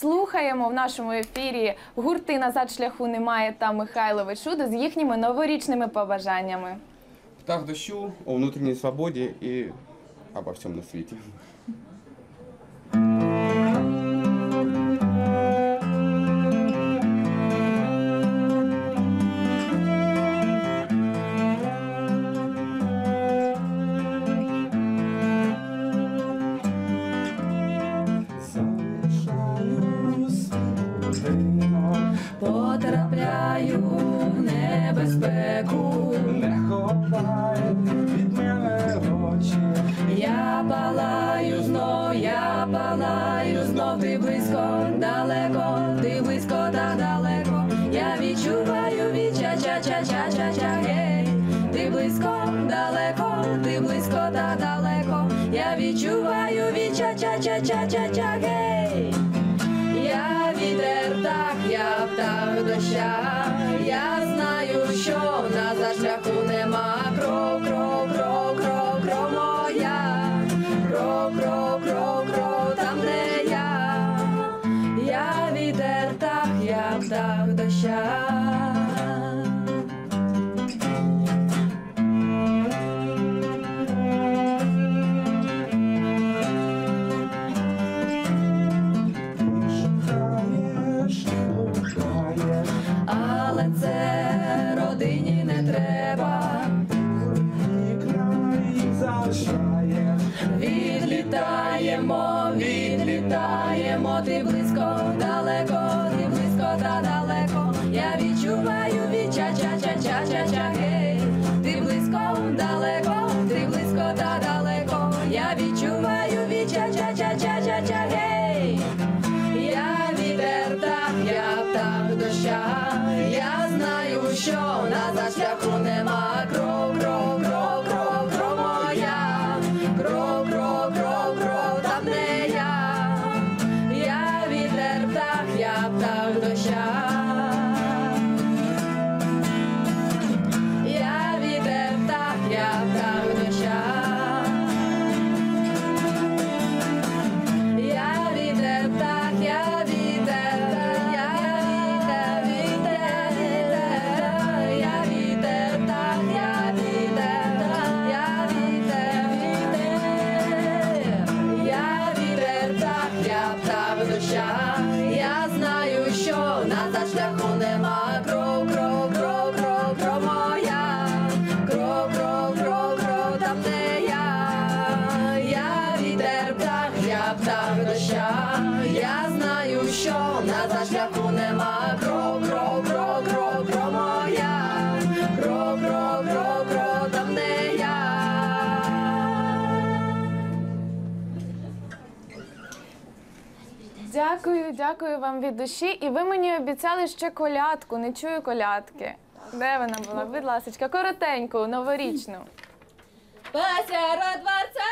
Слухаємо в нашому ефірі гурти назад шляху немає та Михайлович Шудо з їхніми новорічними побажаннями. Птах дощу о внутрішній свободі і обо всьому на свете. Небезпеку, не ховай від мене очі. я палаю знов, я палаю знов, ти близько, далеко, ти близько та далеко. Я відчуваю від ча ча ча ча ча гей, ти близько, далеко, ти близько та далеко. Я відчуваю від ча ча ча ча ча ча гей. Я вітер, так, я птах доща. bro, bro. Відлітаємо, ти близько, далеко, ти близько та далеко. Я відчуваю від ча ча ча ча ча ча гей. Ти близько, далеко, я птах що назад шляху нема. Дякую, дякую вам від душі. І ви мені обіцяли ще колядку. Не чую колядки. Де вона була? Будь ласка, коротеньку, новорічну. Посеред дворца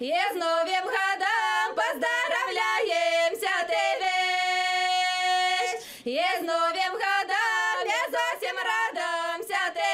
Я с Новым годом поздравляемся, ты вещь. Я с Новым годом, я совсем радомся, ты.